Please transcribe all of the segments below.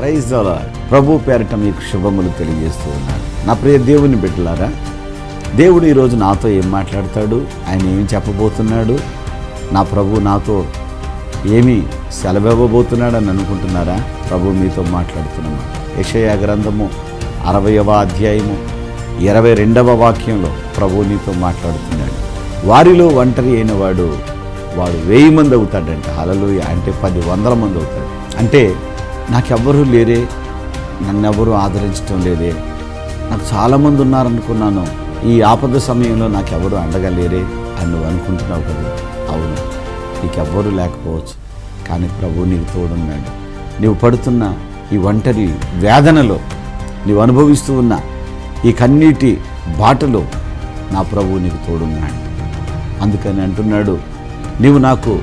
Praise ప్రభు పేరట మీకు శుభములు తెలియజేస్తూ ఉన్నాను నా ప్రియ దేవుని బిడ్డలారా దేవుడు ఈరోజు నాతో ఏం మాట్లాడతాడు? ఆయన ఏమి చెప్పబోతున్నాడు? నా ప్రభు నాతో ఏమి సెలవివ్వబోతున్నాడని అనుకుంటున్నారా? ప్రభు మీతో మాట్లాడుతున్నమాట యషయా గ్రంథము అరవయవ అధ్యాయము ఇరవై రెండవ వాక్యంలో ప్రభు నీతో మాట్లాడుతున్నాడు. వారిలో ఒంటరి అయిన వాడు వాడు వెయ్యి మంది అవుతాడంట. అలలు అంటే పది వందల మంది అవుతాడు అంటే నాకెవ్వరూ లేరే నన్నెవరూ ఆదరించడం లేదే. నాకు చాలామంది ఉన్నారనుకున్నాను. ఈ ఆపద సమయంలో నాకెవరు అండగా లేరే అని నువ్వు అనుకుంటున్నావు కదా. అవును నీకెవ్వరూ లేకపోవచ్చు. కానీ ప్రభు నీకు తోడున్నాడు. నీవు పడుతున్న ఈ ఒంటరి వేదనలో నీవు అనుభవిస్తూ ఉన్న ఈ కన్నీటి బాటలో నా ప్రభు నీకు తోడున్నాడు. అందుకని అంటున్నాడు నీవు నాకు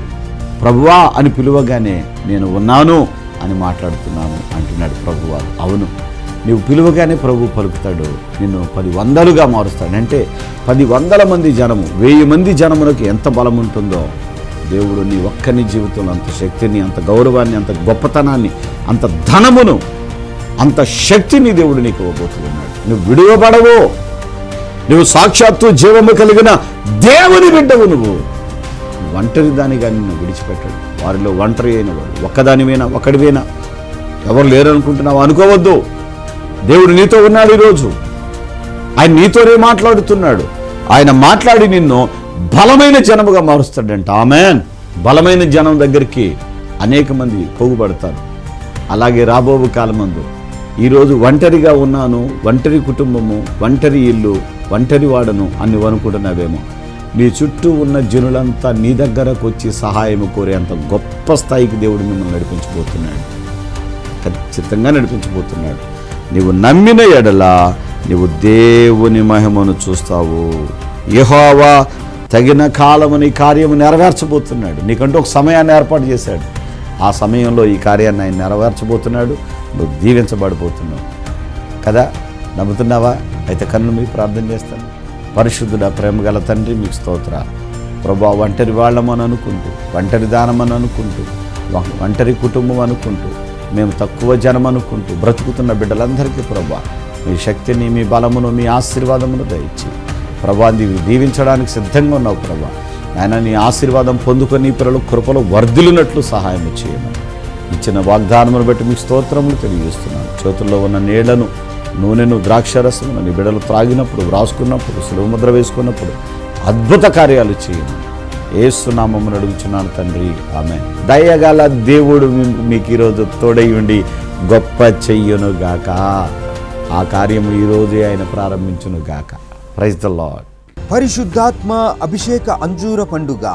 ప్రభువా అని పిలువగానే నేను ఉన్నాను. అని మాట్లాడుతున్నాను అంటున్నాడు ప్రభువారు అవును నీవు పిలువగానే ప్రభు పలుకుతాడు నిన్ను పది వందలుగా మారుస్తాడు. అంటే పది వందల మంది జనము వెయ్యి మంది జనములకు ఎంత బలం ఉంటుందో దేవుడు నీ ఒక్కని జీవితంలో అంత శక్తిని అంత గౌరవాన్ని అంత గొప్పతనాన్ని అంత ధనమును అంత శక్తిని దేవుడు నీకు ఇవ్వబోతున్నాడు. నువ్వు విడువబడవు. నువ్వు సాక్షాత్తు జీవము కలిగిన దేవుని బిడ్డవు నువ్వు. ఒంటరి దానిగా నిన్ను విడిచిపెట్టడు. వారిలో ఒంటరి అయిన వాడు ఒక్కదానివేనా? ఒక్కడివేనా? ఎవరు లేరనుకుంటున్నావు? అనుకోవద్దు. దేవుడు నీతో ఉన్నాడు ఈరోజు. ఆయన నీతోనే మాట్లాడుతున్నాడు. ఆయన మాట్లాడి నిన్ను బలమైన జనముగా మారుస్తాడంట. ఆమెన్. బలమైన జనం దగ్గరికి అనేక మంది పోగుపడతారు. అలాగే రాబోవు కాలమందు ఈరోజు ఒంటరిగా ఉన్నాను ఒంటరి కుటుంబము ఒంటరి ఇల్లు ఒంటరి వాడను అని అనుకుంటున్నావేమో. నీ చుట్టూ ఉన్న జనులంతా నీ దగ్గరకు వచ్చి సహాయం కోరేంత గొప్ప స్థాయికి దేవుడు మిమ్మల్ని నడిపించబోతున్నాడు. ఖచ్చితంగా నడిపించబోతున్నాడు. నీవు నమ్మిన ఎడల నీవు దేవుని మహిమను చూస్తావు. యహోవా తగిన కాలము నీ కార్యము నెరవేర్చబోతున్నాడు. నీకంటూ ఒక సమయాన్ని ఏర్పాటు చేశాడు. ఆ సమయంలో ఈ కార్యాన్ని ఆయన నెరవేర్చబోతున్నాడు. నువ్వు దీవించబడిపోతున్నావు కదా? నమ్ముతున్నావా? అయితే కన్ను మీ ప్రార్థన చేస్తాను. పరిశుద్ధుడ ప్రేమ గల తండ్రి మీకు స్తోత్ర ప్రభా ఒంటరి వాళ్ళమని అనుకుంటూ ఒంటరి దానమని అనుకుంటూ ఒంటరి కుటుంబం అనుకుంటూ మేము తక్కువ జనం అనుకుంటూ బ్రతుకుతున్న బిడ్డలందరికీ ప్రభా మీ శక్తిని మీ బలమును మీ ఆశీర్వాదమును దయచి ప్రభా నీవు దీవించడానికి సిద్ధంగా ఉన్నావు ప్రభా. ఆయన నీ ఆశీర్వాదం పొందుకొని పిల్లలు కృపలు వర్ధిలినట్లు సహాయం చేయమని ఇచ్చిన వాగ్దానమును బట్టి మీకు స్తోత్రములు తెలియజేస్తున్నాను. చేతుల్లో ఉన్న నీళ్ళను నూనెను ద్రాక్షరసమును నీ బిడ్డలు త్రాగినప్పుడు వ్రాసుకున్నప్పుడు సులభముద్ర వేసుకున్నప్పుడు అద్భుత కార్యాలు చేయమని ఏసునామమును అడుగుచున్నాను తండ్రి. ఆమె దయగల దేవుడు మీకు ఈరోజు తోడై ఉండి గొప్ప చెయ్యును గాక. ఆ కార్యము ఈరోజే ఆయన ప్రారంభించును గాక. ప్రైజ్ ద లాడ్ పరిశుద్ధాత్మ అభిషేక అంజూర పండుగ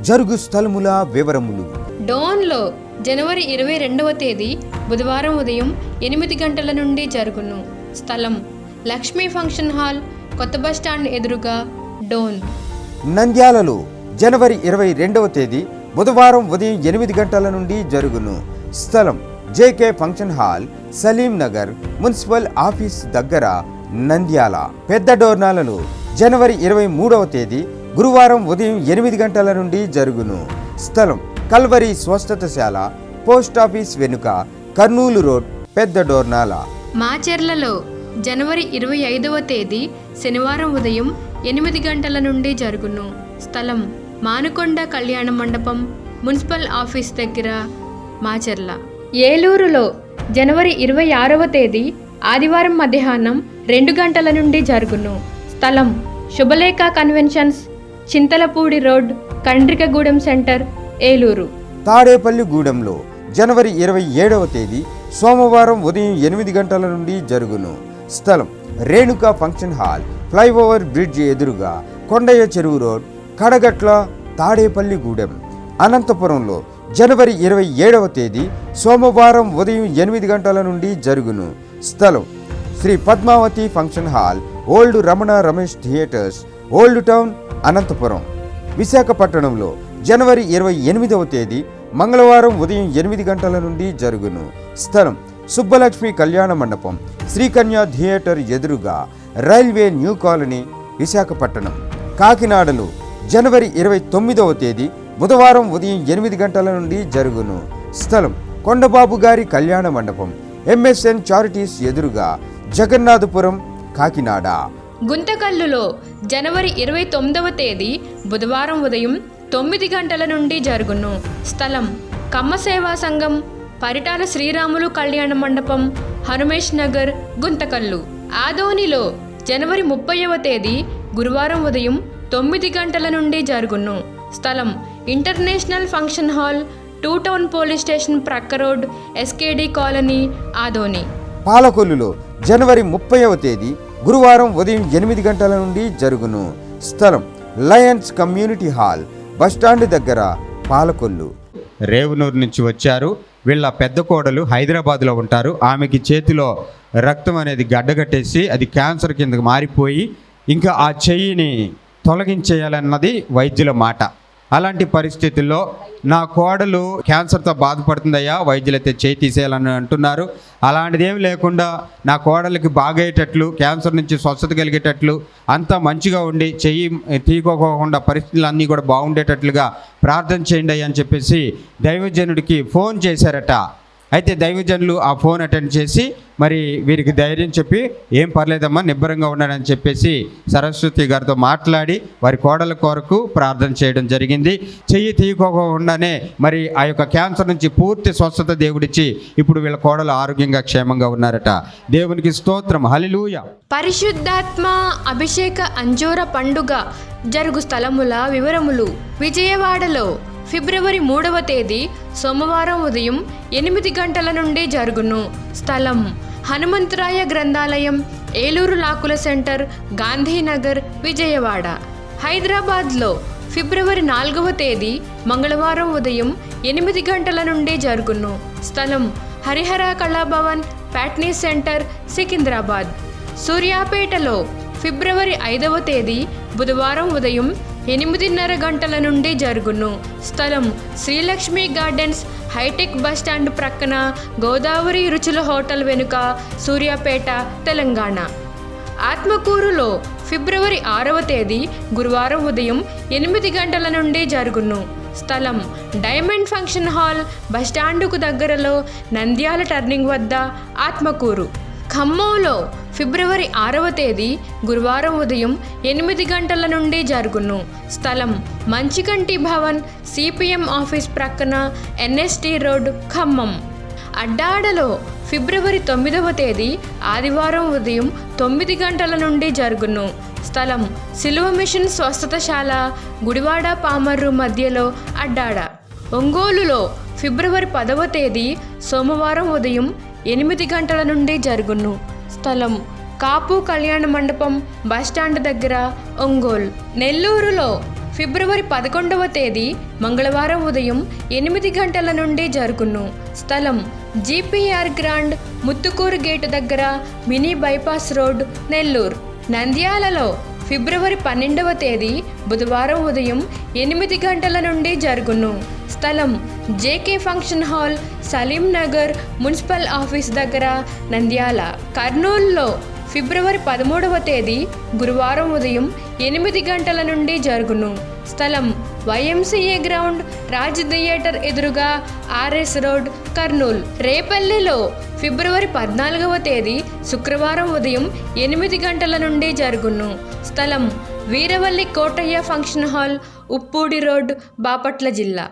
జరుగు స్థలముల వివరములు. డోన్లో జనవరి ఇరవై రెండవ తేదీ బుధవారం ఉదయం ఎనిమిది గంటల నుండి జరుగును. స్థలం. లక్ష్మీ ఫంక్షన్ హాల్ కొత్త బస్టాండ్ ఎదురుగా డోన్. నంద్యాలలో జనవరి ఇరవై రెండవ తేదీ బుధవారం ఉదయం ఎనిమిది గంటల నుండి జరుగును. స్థలం JK function hall Saleem Nagar municipal office దగ్గర నంద్యాల. పెద్ద డోర్నాలలో జనవరి ఇరవై మూడవ తేదీ గురువారం ఉదయం ఎనిమిది గంటల నుండి జరుగును. స్థలం కల్వరి స్వస్థతశాల పోస్ట్ ఆఫీస్ వెనుక కర్నూలు రోడ్ పెద్ద డోర్నాల. మాచెర్లలో జనవరి ఇరవై ఐదవ తేదీ శనివారం ఉదయం ఎనిమిది గంటల నుండి జరుగును. స్థలం మానుకొండ కళ్యాణ మండపం మున్సిపల్ ఆఫీస్ దగ్గర మాచెర్ల. ఏలూరులో జనవరి ఇరవై ఆరవ తేదీ ఆదివారం మధ్యాహ్నం రెండు గంటల నుండి జరుగును. స్థలం Subhalekha conventions Chintalapudi road Kandrikagudem centre Eluru. తాడేపల్లిగూడెంలో జనవరి ఇరవై ఏడవ తేదీ సోమవారం ఉదయం ఎనిమిది గంటల నుండి జరుగును. స్థలం Renuka function hall flyover bridge ఎదురుగా కొండయ్య చెరువు రోడ్ కడగట్ల తాడేపల్లిగూడెం అనంతపురంలో జనవరి ఇరవై ఏడవ తేదీ సోమవారం ఉదయం ఎనిమిది గంటల నుండి జరుగును. స్థలం Sri Padmavathi function hall old Ramana Ramesh theatres old town Anantapur. విశాఖపట్నంలో జనవరి ఇరవై ఎనిమిదవ తేదీ మంగళవారం ఉదయం ఎనిమిది గంటల నుండి జరుగును. స్థలం సుబ్బలక్ష్మి కళ్యాణ మండపం శ్రీకన్య థియేటర్ ఎదురుగా రైల్వే న్యూ కాలనీ విశాఖపట్నం. కాకినాడలో జనవరి ఇరవై తొమ్మిదవ తేదీ బుధవారం ఉదయం ఎనిమిది గంటల నుండి జరుగును. స్థలం కొండబాబు గారి కళ్యాణ మండపం ఎంఎస్ఎన్ చారిటీస్ ఎదురుగా జగన్నాథపురం కాకినాడ. గుంతకల్లులో జనవరి ఇరవై తొమ్మిదవ తేదీ బుధవారం ఉదయం తొమ్మిది గంటల నుండి జరుగును. స్థలం కమ్మ సేవా సంఘం పరిటాల శ్రీరాములు కళ్యాణ మండపం హనుమేష్ నగర్ గుంతకల్లు. ఆదోనిలో జనవరి ముప్పైవ తేదీ గురువారం ఉదయం తొమ్మిది గంటల నుండి జరుగును. స్థలం international function hall two town police station ప్రక్క రోడ్ ఎస్కేడి కాలనీ ఆదోని. పాలకొల్లులో జనవరి ముప్పైవ తేదీ గురువారం ఉదయం ఎనిమిది గంటల నుండి జరుగును. స్థలం లయన్స్ కమ్యూనిటీ హాల్ బస్టాండ్ దగ్గర పాలకొల్లు. రేవునూరు నుంచి వచ్చారు. వీళ్ళ పెద్ద కోడలు హైదరాబాద్లో ఉంటారు. ఆమెకి చేతిలో రక్తం అనేది గడ్డగట్టేసి అది క్యాన్సర్ కిందకి మారిపోయి ఇంకా ఆ చెయ్యిని తొలగించేయాలన్నది వైద్యుల మాట. అలాంటి పరిస్థితుల్లో నా కోడలు క్యాన్సర్తో బాధపడుతుందయ్యా వైద్యులైతే చేయి తీసేయాలని అంటున్నారు. అలాంటిదేమి లేకుండా నా కోడలికి బాగయ్యేటట్లు క్యాన్సర్ నుంచి స్వస్థత కలిగేటట్లు అంతా మంచిగా ఉండి చెయ్యి తీసుకోకుండా పరిస్థితులు అన్నీ కూడా బాగుండేటట్లుగా ప్రార్థన చేయండి అని చెప్పేసి దైవజనుడికి ఫోన్ చేశారట. అయితే దైవజనులు ఆ ఫోన్ అటెండ్ చేసి మరి వీరికి ధైర్యం చెప్పి ఏం పర్లేదమ్మా నిబ్బరంగా ఉన్నాడని చెప్పేసి సరస్వతి గారితో మాట్లాడి వారి కోడల కొరకు ప్రార్థన చేయడం జరిగింది. చెయ్యి తీయకోకుండానే మరి ఆ యొక్క క్యాన్సర్ నుంచి పూర్తి స్వస్థత దేవుడిచ్చి ఇప్పుడు వీళ్ళ కోడలు ఆరోగ్యంగా క్షేమంగా ఉన్నారట. దేవునికి స్తోత్రం. హలిలూయ పరిశుద్ధాత్మ అభిషేక అంజూర పండుగ జరుగు స్థలముల వివరములు విజయవాడలో ఫిబ్రవరి మూడవ తేదీ సోమవారం ఉదయం ఎనిమిది గంటల నుండి జరుగును. స్థలం హనుమంతరాయ గ్రంథాలయం ఏలూరు లాకుల సెంటర్ గాంధీనగర్ విజయవాడ. హైదరాబాద్లో ఫిబ్రవరి నాలుగవ తేదీ మంగళవారం ఉదయం ఎనిమిది గంటల నుండి జరుగును. స్థలం హరిహర కళాభవన్ ప్యాట్నీ సెంటర్ సికింద్రాబాద్. సూర్యాపేటలో ఫిబ్రవరి ఐదవ తేదీ బుధవారం ఉదయం ఎనిమిదిన్నర గంటల నుండి జరుగును. స్థలం శ్రీలక్ష్మి గార్డెన్స్ హైటెక్ బస్టాండ్ ప్రక్కన గోదావరి రుచుల హోటల్ వెనుక సూర్యాపేట తెలంగాణ. ఆత్మకూరులో ఫిబ్రవరి ఆరవ తేదీ గురువారం ఉదయం ఎనిమిది గంటల నుండి జరుగును. స్థలం డైమండ్ ఫంక్షన్ హాల్ బస్టాండుకు దగ్గరలో నంద్యాల టర్నింగ్ వద్ద ఆత్మకూరు. ఖమ్మంలో ఫిబ్రవరి ఆరవ తేదీ గురువారం ఉదయం ఎనిమిది గంటల నుండి జరుగును. స్థలం మంచికంటి భవన్ సిపిఎం ఆఫీస్ ప్రక్కన ఎన్ఎస్టి రోడ్ ఖమ్మం. అడ్డాడలో ఫిబ్రవరి తొమ్మిదవ తేదీ ఆదివారం ఉదయం తొమ్మిది గంటల నుండి జరుగును. స్థలం సిలువ మిషన్ స్వస్థతశాల గుడివాడ పామర్రు మధ్యలో అడ్డాడ. ఒంగోలులో ఫిబ్రవరి పదవ తేదీ సోమవారం ఉదయం ఎనిమిది గంటల నుండి జరుగును. స్థలం. కాపు కళ్యాణ మండపం బస్టాండ్ దగ్గర ఒంగోలు. నెల్లూరులో ఫిబ్రవరి పదకొండవ తేదీ మంగళవారం ఉదయం ఎనిమిది గంటల నుండి జరుగును. స్థలం జీపీఆర్ గ్రాండ్ ముత్తుకూరు గేటు దగ్గర మినీ బైపాస్ రోడ్ నెల్లూరు. నంద్యాలలో ఫిబ్రవరి పన్నెండవ తేదీ బుధవారం ఉదయం ఎనిమిది గంటల నుండి జరుగును. స్థలం JK function hall Saleem Nagar municipal office దగ్గర నంద్యాల. కర్నూలులో ఫిబ్రవరి పదమూడవ తేదీ గురువారం ఉదయం ఎనిమిది గంటల నుండి జరుగును. స్థలం వైఎంసీఏ గ్రౌండ్ రాజ్ థియేటర్ ఎదురుగా ఆర్ఎస్ రోడ్ కర్నూల్. రేపల్లెలో ఫిబ్రవరి పద్నాలుగవ తేదీ శుక్రవారం ఉదయం ఎనిమిది గంటల నుండి జరుగును. స్థలం Veeravalli Kotaiah function hall Uppudi road Bapatla జిల్లా.